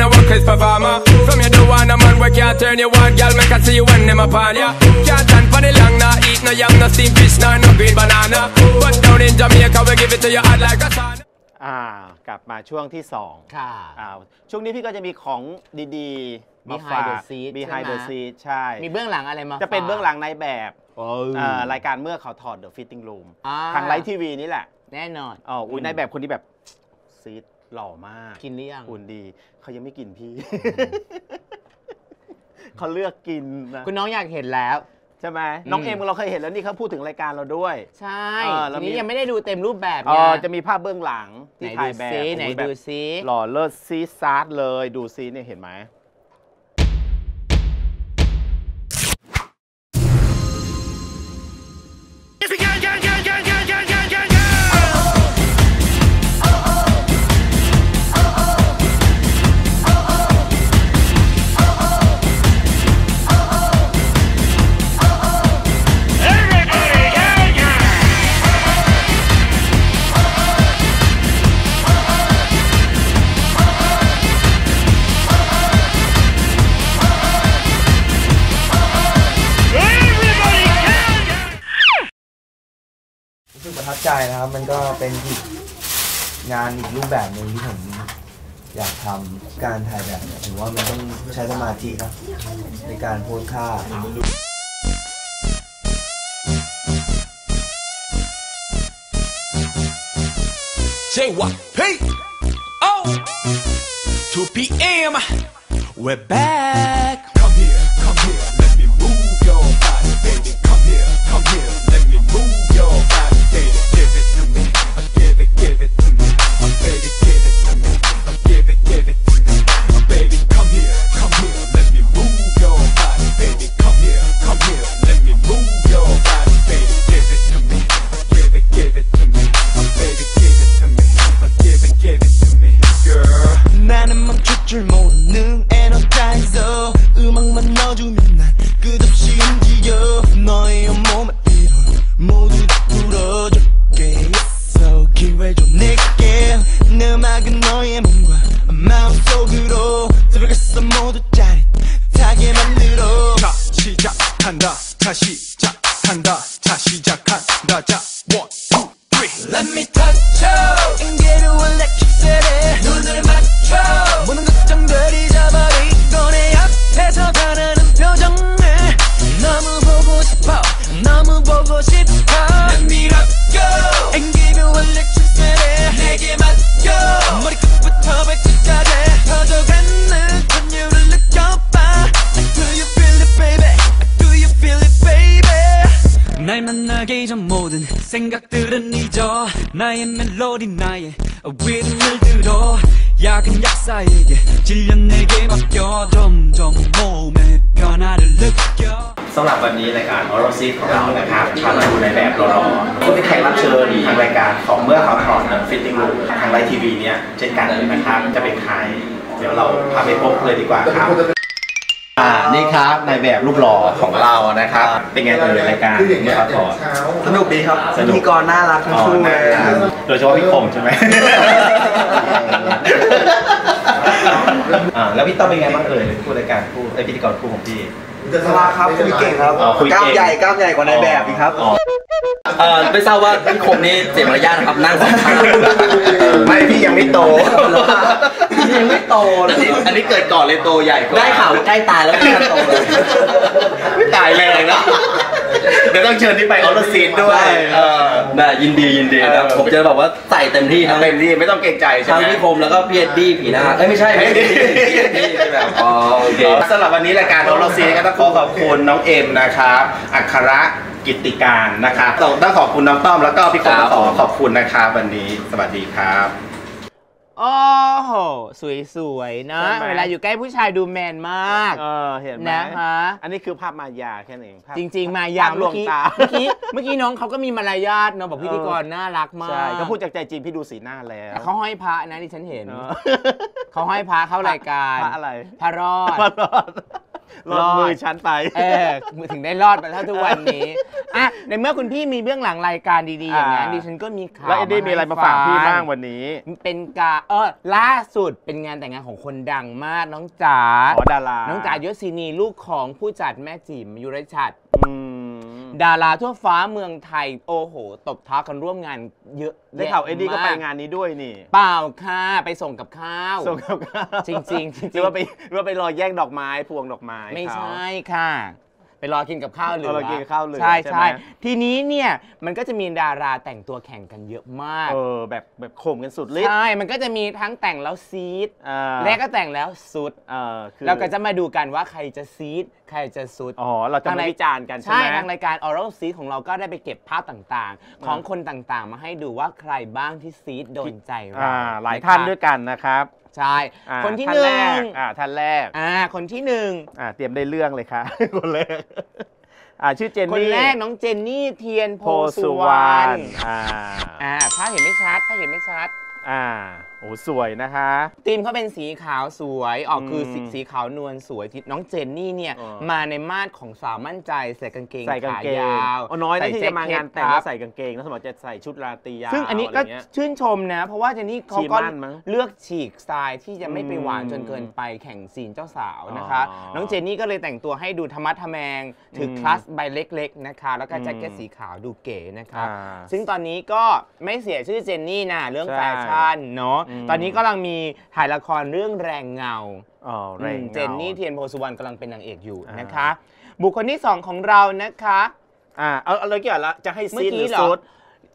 wanna work as performer. From you don't want a man where can't turn you on, girl. Make I see you when them upon ya. Can't stand for the long, nah eat no yam, no steamed fish, nah no green banana. But down in Jamaica, we give it to you hot like a sauna. อ่ากลับมาช่วงที่สองค่ะ อ่าช่วงนี้พี่ก็จะมีของดีๆมา Behind ฝาก the scene มีใช่ไฮไหมเดอร์ซีใช่ มีเบื้องหลังอะไรมาจะเป็นฝาก เบื้องหลังในแบบโอ้อ่ารายการเมื่อเขาถอด The Fitting Room อ่า ทางไลฟ์ทีวีนี่แหละแน่นอน อ๋ออุ้ยในแบบคนนี้แบบซีด หล่อมากกินหรือยังหุ่นดีเขายังไม่กินพี่ เขาเลือกกินนะคุณน้องอยากเห็นแล้ว ใช่ไหมน้องอืมเอ็มเราเคยเห็นแล้วนี่เขาพูดถึงรายการเราด้วย ใช่เออแล้วทีนี้มียังไม่ได้ดูเต็มรูปแบบอ๋อไงจะมีภาพเบื้องหลังไหนที่ดูถ่ายแบบซิไหนโอ้ยแบบดูซิหล่อเลิศซีดซาร์ดเลยดูซีเนี่ยเห็นไหม ใจนะครับ มันก็เป็นอีกงานอีกรูปแบบหนึ่งที่ผมอยากทำการถ่ายแบบเนี่ยถือว่ามันต้องใช้สมาธินะในการโพสท่า Say what? Hey! Oh! 2 p.m. We're back. Let me 날 만나기 전 모든 생각들은 잊어 나의 멜로디 나의 리듬을 들어 야근 약사에게 질려 내게 맡겨 점점 몸의 변화를 느껴 สำหรับวันนี้รายการออโรซีของเรานะครับพามาดูในแบบรอๆผู้ที่แขกรับเชิญทางรายการของเมื่อเขาถอดเดอะฟิตติ้งรูมทางไลฟ์ทีวีเนี่ยเช่นกันเลยนะครับ จะเป็นใคร เดี๋ยวเราพาไปพบเลยดีกว่าครับ อ่านี่ ครับในแบบรูปหล่อของเรานะครับ เป็นไงเอ่ยรายการเมื่อเขาถอดสนุกดีครับสนุกพิธีกรน่ารักทั้งอ๋อคู่เลนะยโดยเฉพาะพี่คมใช่ไหมอ่าแล้วพี่ต้อมเป็นไงบ้างเอ่ยผู้รายการคู่ไอยพิธีกรคู่ของพี่สลาครับคุยเก่งครับอ๋อคุยเก่งกล้ามใหญ่กล้ามใหญ่กว่าในแบบอีกครับอ๋อเอ่อไม่ทราบว่าพี่คมนี่เสียมารยาทนะครับนั่งสองข้างไม่พี่ยังไม่โต โตเลยอันนี้เกิดก่อนเลยโตใหญ่กว่าได้ข่าวใกล้ตายแล้วพี่โตเลยไม่ตายแรงนะเดี๋ยวต้องเชิญที่ไปออร์ซีนด้วยเออน่ายินดียินดีนะผมจะแบบว่าใส่เต็มที่ทั้งเต็มที่ไม่ต้องเกรงใจใช่ทั้งพี่คมแล้วก็พี่เอ็ดดี้ผีนาเอ้ยไม่ใช่ไม่ใช่พี่เอ็ดดี้แบบอ๋อโอเคสำหรับวันนี้รายการออร์ซีนก็ต้องขอขอบคุณน้องเอ็มนะครับอัครกิติการนะครับต้องต้อขอบคุณน้องต้อมแล้วก็พี่คมขอขอบคุณนะครับวันนี้สวัสดีครับ โอ้โห สวยๆนะใช่ไหม เวลาอยู่ใกล้ผู้ชายดูแมนมาก เออเห็นไหมนะคะ อันนี้คือภาพมายาแค่นั้นเองภพจริง ๆ มาอย่างภพลเมื่วองกี้ตาเมื่อกี้เมื่อกี้น้องเขาก็มีมารยาทเนาะบอกพิธีกรน่ารักมากใช่ก็พูดจากใจจริงพี่ดูสีหน้าแล้วแต่เขาห้อยพระนะที่ฉันเห็น เออเขาห้อยพระเข้ารายการ พระอะไรพระรอดรอด รอดมือฉันไป เออถึงได้รอดมาเท่าทุกวันนี้อะในเมื่อคุณพี่มีเบื้องหลังรายการดีๆอย่างนั้นอ่าดิฉันก็มีข่าวแล้วเอ็ดดี้มีอะไรมาฝากพี่บ้างวันนี้ เป็นกาเออล่าสุดเป็นงานแต่งงานของคนดังมากน้องจ๋าอ๋อดาราน้องจ๋ายศินีลูกของผู้จัดแม่จิ๋มยุรชัดอืม ดาราทั่วฟ้าเมืองไทย โอ้โห ตบเท้ากันร่วมงานเยอะได้ข่าวแยะเอ็ดดี้ก็ไปมงานนี้ด้วยนี่ เปล่าค่ะไปส่งกับข้าว ส่งกับข้าว จริงๆจริงๆหรือว่าไปหรือว่าไปรอแย่งดอกไม้พวงดอกไม้ไม่เขาใช่ค่ะ ไปรอกินกับข้าวเหลือเอารอกินกับข้าวเหลือใช่ใช่ไหมใช่ทีนี้เนี่ยมันก็จะมีดาราแต่งตัวแข่งกันเยอะมากเออแบบแบบข่มกันสุดฤทธิ์ใช่มันก็จะมีทั้งแต่งแล้วซีดอ่าและก็แต่งแล้วสุด เออคือเราก็จะมาดูกันว่าใครจะซีด ใครจะสุด อ๋อเราจะทางมาไหน วิจารณ์กันใช่ใช่ไหม ทางรายการ Oral Seed ของเราก็ได้ไปเก็บภาพต่างๆ ของคนต่างๆ มาให้ดูว่าใครบ้างที่ซีดโดนใจเราอ่าหลายท่านด้วยกันนะครับ ใช่ อ่าคนที่ท่าหนึ่แรกงอ่าท่านแรกอ่าคนที่หนึ่งอ่าเตรียมได้เรื่องเลยค่ะ คนแรกอ่าชื่อเจนคนนี่แรกน้องเจนนี่เทียนโพโพสุสุววรรรรณณอ่าอ่าถ้าเห็นไม่ชัดถ้าเห็นไม่ชัด อ่า โอ้สวยนะคะธีมเขาเป็นสีขาวสวยออกคือสีอืมสีขาวนวลสวยที่น้องเจนนี่เนี่ยเออมาในมาดของสาวมั่นใจใส่กางเกงใส่กางขาเกงยาวอ๋อน้อยนะที่ใส่จะมางานแต่งจ็คเก็ตแล้วครับใส่กางเกงแล้วสมมติจะใส่ชุดราตรียาวซึ่งอันนี้ก็ะไรเงี้ยชื่นชมนะ เพราะว่าเจนนี่เขาชีก็มั่นมั้งเลือกฉีกสไตล์ที่จะไม่ไปหวานอืมจนเกินไปแข่งซีนเจ้าสาวนะคะอ๋อน้องเจนนี่ก็เลยแต่งตัวให้ดูธรรมะทแมงถืออมคลาสใบเล็ก ๆนะคะ แล้วก็อืมแจ็คเก็ตสีขาวดูเก๋นะคะอ่าซึ่งตอนนี้ก็ไม่เสียชื่อเจนนี่นะเรื่องใช่แฟชั่นเนาะอืมตอนนี้กำลังมีถ่ายละครเรื่องแรงเงาอ๋อแรงอืมงาเจนนี่เทียนโพสุวรรณกำลังเป็นนางเอกอยู่อ่านนะคะ บุคคลที่สองของเรานะคะอ่าเอาเอาเลยกี่อนละจะให้เมื่ซีอดกี้หรือเหรอซุด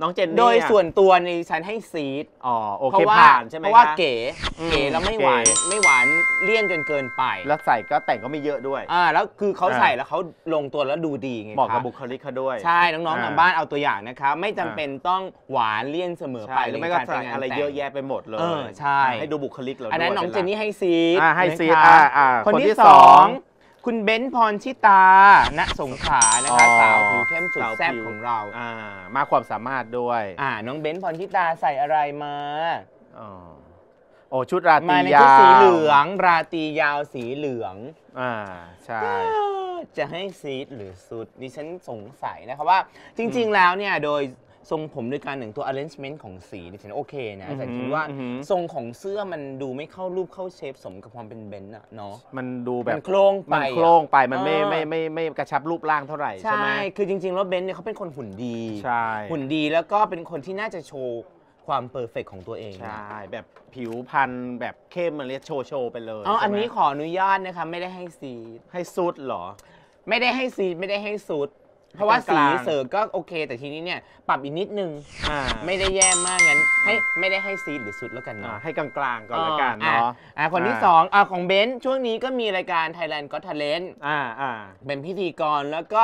น้องเจนนี่โดยอะส่วนตัวในฉันให้ซีดอ๋อโอเพเคราะว่าผ่านใช่ไหมเพราะว่าคะเก๋อืมเก๋แล้วไม่หวานเก๋ ไม่หวานเลี่ยนจนเกินไปแล้วใส่ก็แต่งก็ไม่เยอะด้วย อ่าแล้วคือเขาอ่า ใส่แล้วเขาลงตัวแล้วดูดีไงเหมาะกับคะบุคลิกเขาด้วย ใช่น้องๆอ่าทางบ้านเอาตัวอย่างนะคะไม่จำเป็นต้องหวานเลี่ยนเสมอไปใช่หรือไม่ก็ในารใส่ปงานอะไรแต่งเยอะแยะไปหมดเลยเออใช่ ให้ดูบุคลิกเราอันนั้นด้วยน้องป็เจนนี่ให้ซีดอ่าให้ซีดนะคะอ่าอ่าคนคนที่ที่สสอองง คุณเบนซ์พรชิตา ณ สงขลานะคะอ๋อสาวผิวเข้มสุดสาวแซ่บผิว ของเรา อ่า มาความสามารถด้วยอ่า น้องเบนซ์พรชิตาใส่อะไรมา อ๋อโอ้ชุดราตรีมาในยาชุดวสีเหลือง ราตรียาวสีเหลือง อ่าใช่ จะให้ซีดหรือสุดดิฉันสงสัยนะครับว่าจริงๆแล้วเนี่ยโดย ทรงผมด้วยการหนึ่งตัว arrangement ของสีดิฉันโอเคนะอือหือแต่คิดว่าอือหือ ทรงของเสื้อมันดูไม่เข้ารูปเข้าเชฟสมกับความเป็นเบนซ์อะเนาะ มันดูแบมับนโครงไปมันอะโครงไปมันไม่เออไม่ไม่ไม่ไม่กระชับรูปร่างเท่าไหร่ใช่ใช่ไหมคือจริง ๆ แล้วเบนซ์เนี่ยเขาเป็นคนหุ่นดี ใช่หุ่นดีแล้วก็เป็นคนที่น่าจะโชว์ความเพอร์เฟกของตัวเองใช่แบบผิวพรรณแบบเข้มมันเรียกโชว์โชว์ไปเลยอ๋อใช่ไหมอันนี้ขออนุญาตนะคะ ไม่ได้ให้ซีดให้ซุดเหรอ ไม่ได้ให้ซีดไม่ได้ให้สุด เพราะว่าให้กสีลางๆเสริร์ก็โอเค แต่ทีนี้เนี่ยปรับอีกนิดนึงอ่าไม่ได้แย่มากงั้นให้ไม่ได้ให้ซีดหรือสุดแล้วกันอ่าเนาะให้กลางๆก่อนละกันอ่เนาะอ่าคนที่สองอ่าของเบนซ์ช่วงนี้ก็มีรายการ Thailand Got Talent อ่าอ่าเป็นพิธีกรแล้วก็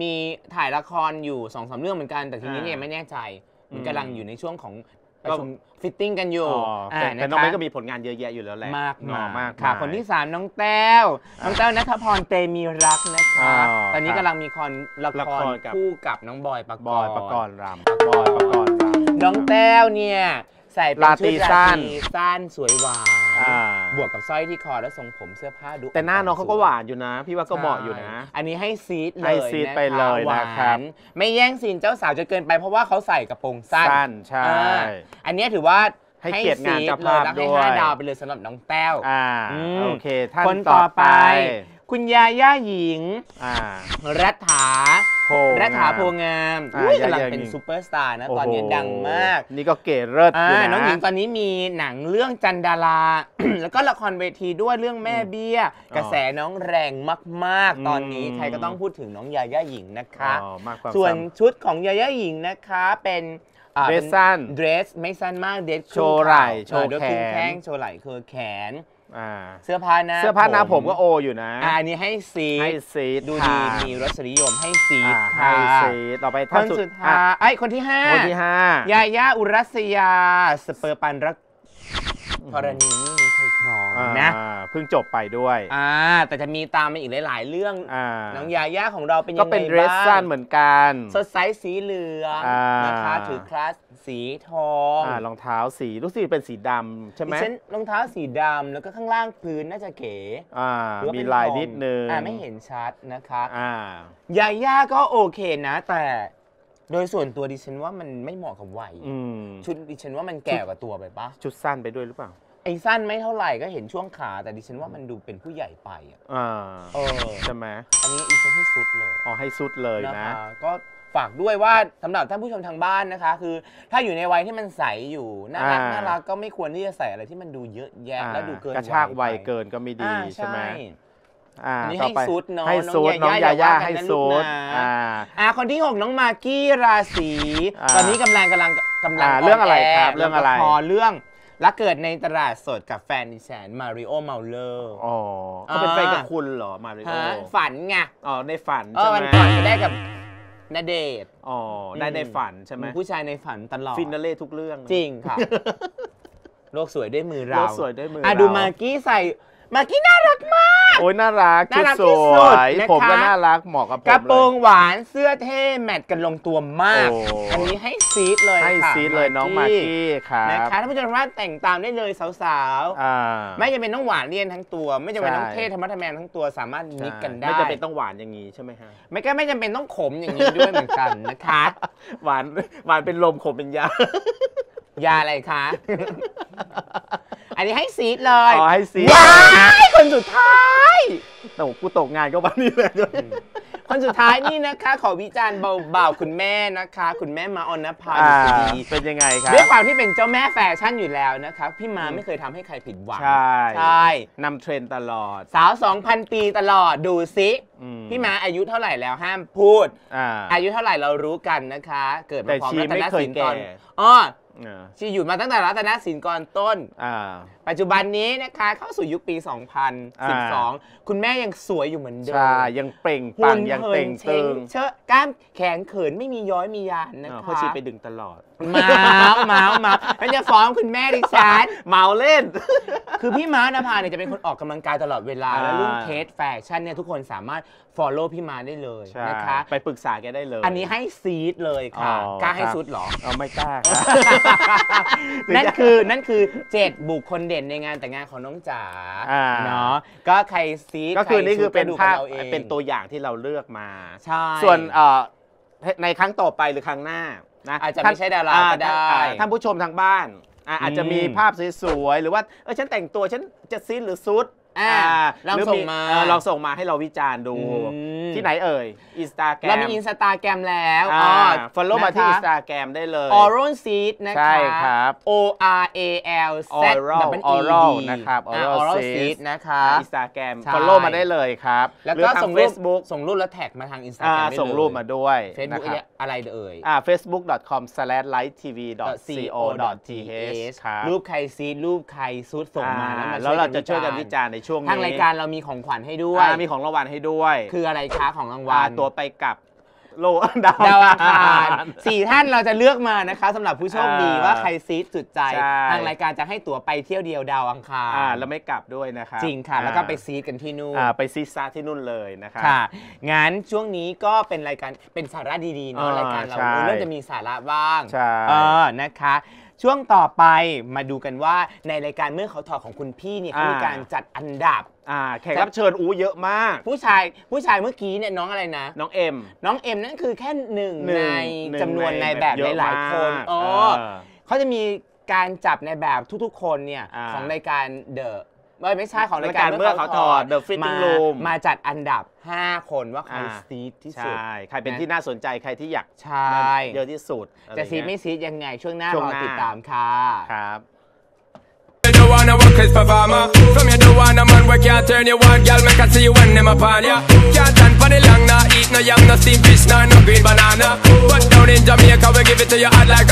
มีถ่ายละครอยู่สองสามเรื่องเหมือนกันแต่ทีนี้เนี่ยอ่าไม่แน่ใจมันอืมกำลังอยู่ในช่วงของ ปก็ระชุมฟิตติ้งกันอยู่อ๋อแต่แต่าน้องเบนะคะก็มีผลงานเยอะแยะอยู่แล้วแหละมากเนอะมากค่ะมายคนที่ 3 น้องแต้ว น้องแต้วนัทพรเตมีรักนะคะอ๋อตอนนี้ครับกำลังมีคอนละละคครรกับคู่กับน้องบอยปกรณ์บอยประกรณ์รำบอยประกรณ์รำน้องแต้วเนี่ยใส่เป็นราตชุรีดสั้รานตรีสั้นสวยหวาน อ่า บวกกับสร้อยที่คอและทรงผมเสื้อผ้าดูแต่หน้าน้องเขาก็สยหวานอยู่นะ พี่ว่าก็เหมาะอยู่นะ ใช่อันนี้ให้ซีดเลยให้ซีดไปเลยหวานะครับ ไม่แย่งซีนเจ้าสาวจนเกินไปเพราะว่าเขาใส่กระโปรงสั้นสั้นใช่ อ่าอันเนี้ยถือว่าให้เกียรติงานเจ้าซีดเลยภาพแล้วให้ด้วย ห้าดาวไปเลยสำหรับน้องแต้ว อ่าอืม โอเคท่านคนต่อไป คุณยาย่าหญิง อ่า รัฐาโพรัฐาโพงงามอ่าอุ้ยย่าย่ากำลังเป็นหญิง ซูเปอร์สตาร์นะโอ้โหตอนนี้ดังมากนี่ก็เก๋เลิศอยู่อ่านะน้องหญิงตอนนี้มีหนังเรื่องจันดารา แล้วก็ละครเวทีด้วยเรื่องแม่เบี้ย กระแสน้องแรงมากอืมๆตอนนี้ใครก็ต้องพูดถึงน้องยาย่าหญิงนะคะ อ๋อมากความส่วนสาม ชุดของยาย่าหญิงนะคะเป็นอ่าเดรสป็สั้นเดรสไม่สั้นมากเดรสโชว์ไหล่ครึ่งเข่าโชว์เออด้วยครึ่งแขน แข้งโชว์ไหล่คือแขน อ่าเสื้อผ้าหน้าเสื้อผ้าหน้าผมก็โออยู่นะอ่าอันนี้ให้ซีให้ซีดดูค่ะดีมีรสนิยมให้ซีอ่าค่ะให้ซีดต่อไปคท่านนสุสุดดท้ายไอ้ยคนที่ห้าคนที่ห้ายาย่าอุรัสยา สเปอร์ปันรักธรณีนี่มีใครครอง อ่านะเพิ่งจบไปด้วย อ่า แต่จะมีตามมาอีกหลาย ๆ เรื่องอ่าน้องยาย่าของเราเป็นยังก็ไงเป็นเดรสบ้างสั้นเหมือนกัน สดใสสีเหลืองอ่าน นะคะถือคลาสสีทองอ่ารองเท้าสีรู้สึกเป็นสีดำใช่ไหมดิฉันรองเท้าสีดำแล้วก็ข้างล่างพื้นน่าจะเก๋อ่าหรือว่มีเป็นลายทองนิดนึงอ่าไม่เห็นชัดนะคะ อ่า ยาย่าก็โอเคนะ แต่โดยส่วนตัวดิฉันว่ามันไม่เหมาะกับวัยอืมชุดดิฉันว่ามันแก่กว่าตัวไปปะชุดสั้นไปด้วยหรือเปล่า ไอ้สั้นไม่เท่าไหร่ก็เห็นช่วงขาแต่ดิฉันว่ามันดูเป็นผู้ใหญ่ไปอะอ่าเออใช่ไหมอันนี้ดิฉันให้สุดเลยอ๋อให้สุดเลยนะนะคะก็ฝากด้วยว่าสำหรับท่านผู้ชมทางบ้านนะคะ คือ ถ้าอยู่ในวัยที่มันใสอยู่น่ารักอ่า น่ารักก็ไม่ควรที่จะใส่อะไรที่มันดูเยอะแยะอ่าแล้วดูเกินกระชากวัยไปเกินก็ไม่ดีอ่าใช่ไหมอ่าอันนี้ต่ให้ไปสุดเนาะให้น้องสุดน้องายายย่าย่าอย่าว่ากันให้นะลูสุกดนะอ่า อ่าคนที่6น้องมากกี้ราศีอ่าตอนนี้กำลังกำลังกำลังอ่าเรื่องอะไรครับนเรื่องอะไร ละครเรื่อง รักเกิดในตลาดสดกับแฟนดิฉันมาริโอเมาเลอร์ อ๋อเขาเป็นอ่าแฟนกับคุณเหรอมาริโอฮะฝันไงอ๋อในฝันเอใช่อไหมวันก่อนจะได้กับณเดชน์อ๋อได้ในฝันใช่ไหมผู้ชายในฝันตลอด ฟินาเล่ทุกเรื่องนะ จริงค่ะ โลกสวยด้วยมือเราโลกสวยด้วยมืออะเรา ดูมากกี้ใส่ มากกี้น่ารักมาก โอ้ยน่ารักน่ารักชุดที่สสุวดยนะคะ ผมก็น่ารักเหมาะกับผมกระโปรงเลยหวานเสื้อเท่แมทกันลงตัวมาก โอ้ อันนี้ให้ซีดเลยให้ค่ะซีดเลยน้องมากกี้ครับนะคะท่านผู้ชมสามารถแต่งตามได้เลยสาวอ่า ๆ ไม่จำเป็นต้องหวานเลี่ยนทั้งตัว ไม่จำเป็นต้องใช่ เท่ธรรมะทแมงทั้งตัวสามารถมิกกันได้ ไม่จำเป็นต้องหวานอย่างนี้ใช่ไหมฮะ ไม่ก็ไม่จำเป็นต้องขมอย่างนี้ด้วยเหมือนกันนะคะ หวานหวานเป็นลมขมเป็นยา ยาอะไรคะ อันนี้ให้ซีดเลยอ๋อให้ซีดว้ายคนสุดท้ายโอ้โหกูตกงานก็วันนี้เลยด้วยคนสุดท้ายนี่นะคะ ขอวิจารณ์เบาๆคุณแม่นะคะ คุณแม่มาออนภาอ่าดุษฎีเป็นยังไงครับด้วยความที่เป็นเจ้าแม่แฟชั่นอยู่แล้วนะคะพี่มาไม่เคยทำให้ใครผิดหวัง ใช่ใช่นำเทรนด์ตลอด สาว 2,000 ปีตลอดดูซิอืมพี่มาอายุเท่าไหร่แล้วห้ามพูดอ่าอายุเท่าไหร่เรารู้กันนะคะ เกิดมาแต่พร้อมชีรัตไม่นเคยสินก่อนแก่อ๋อ อ่าชีอยู่มาตั้งแต่รัตนสินก่อนต้น อ่า ปัจจุบันนี้นะคะเข้าสู่ยุคปี 2012 คุณแม่ยังสวยอยู่เหมือนเดิมใช่ ยังเปล่งปลั่งยังเต่งเชตึงงเชอะกล้ามแขนเขินไม่มีย้อยมียานนะอ่าคะเพราะชีไปดึงตลอด เมาส์เมาส์เมาส์มันจะฟ้องคุณแม่ดิฉัน เมาเล่น คือพี่ม้านภาเนี่ยจะเป็นคนออกกำลังกายตลอดเวลาอ่าแล้วรุ่นเทสแฟชั่นเนี่ยทุกคนสามารถ follow พี่ม้าได้เลยใช่นะคะ ไปปรึกษาแกได้เลย อันนี้ให้ซีดเลยค่ะ อ๋อกล้าให้ครับสุดเหรอ เอาไม่กล้าครับ นั่นคือนั่นคือเจ็ดบุคคลเด่นในงานแต่งงานของน้องจ๋าอ่า เนาะก็ใครซีดก็คือนี่คือเป็นใรซุดภาพดูกัอองเป็นตัวอย่างที่เราเลือกมา ใช่ ส่วนเอ่อในครั้งต่อไปหรือครั้งหน้า นะอาจจะท่นไม่ใช่ดาราอ่ก็ได้ท่านอ่าท่านผู้ชมทางบ้านอ่าอาจจะมีอืมภาพสวยๆหรือว่าเออฉันแต่งตัวฉันจะซีดหรือซุด อ่าลองหรืส่งมาเออลองส่งมาให้เราวิจารณ์ดูอืมที่ไหนเอ่ยอินสตาแกรมเรามีอินสตาแกรมแล้วอ่าอ๋อ follow มาที่นะคะอินสตาแกรมได้เลย Oral Seed นะคะใช่ครับ O R A L Z Oral W E D Oral นะครับอ่า Oral Oral Seed Seed นะคะอินสตาแกรมใช่ follow มาได้เลยครับ แล้วหรือก็ทางส่งรูป Facebook ส่งรูปแล้วแท็กมาทางอินสตาอ่าแกรมได้เลยส่งรูปมาด้วยเฟซนะบุ๊กครับอะไรเอ่ยอ่า facebook.com/lighttv.co.th ครับรูปใครซีดรูปใครซุดส่งมาอ่แล้วมาแล้วเราจะช่วยกันวิจารณ์ในช่วงนี้ทางรายการเรามีของขวัญให้ด้วยอ่ามีของรางวัลให้ด้วย คืออะไรคะของรางวัอ่าลตัวไปกับโลดาวดาวอังคารสี่ท่านเราจะเลือกมานะคะสำหรับผู้โชคดีอ่าว่าใครซีดสุดใจ ใช่ ทางรายการจะให้ตั๋วไปเที่ยวเดียวดาวอังคารอ่าแล้วไม่กลับด้วยนะครับจริงค่ะ แล้วก็ไปซีดกันที่นู่นอ่าไปซีซ่าที่นู่นเลยนะครับค่ะ งั้นช่วงนี้ก็เป็นรายการเป็นสาระดีๆเนาะอ่ารายการเราใช่เริ่มจะมีสาระบ้างใช่ เออนะคะ ช่วงต่อไปมาดูกันว่าในรายการเมื่อเขาถอดของคุณพี่เนี่ยเขามีการจัดอันดับ อ่าแขกรับเชิญอู้เยอะมาก ผู้ชายผู้ชายเมื่อกี้เนี่ยน้องอะไรนะ น้องเอ็มน้องเอ็มนั่นคือแค่หนึ่งหนึ่ในงหนึ่งจำนวนในในแบบเยอะหลายๆคนมากอ๋อเออเขาจะมีการจับในแบบทุกๆ คนเนี่ยอ่าของรายการเดอะ ไม่ใช่ของรายการรายการเมื่อเขาถอด The Fitting มา Room มาจัดอันดับ 5 คนว่าใครอ่าซีดที่ใชสุด่ใครเป็นที่น่าสนใจใครที่อยากใช่เยอะที่สุดอรจะซีดเงี้ยไม่ซีดยังไงช่วงหน้าช่วงรอหน้าติดตามค่ะ ครับ You don't wanna work as performer From you don't want a man where can't turn you on Girl, make I see you when them upon ya Can't stand for the long, nah Eat no yam, no steamed fish, nah No green banana But down in Jamaica, we give it to you hot like a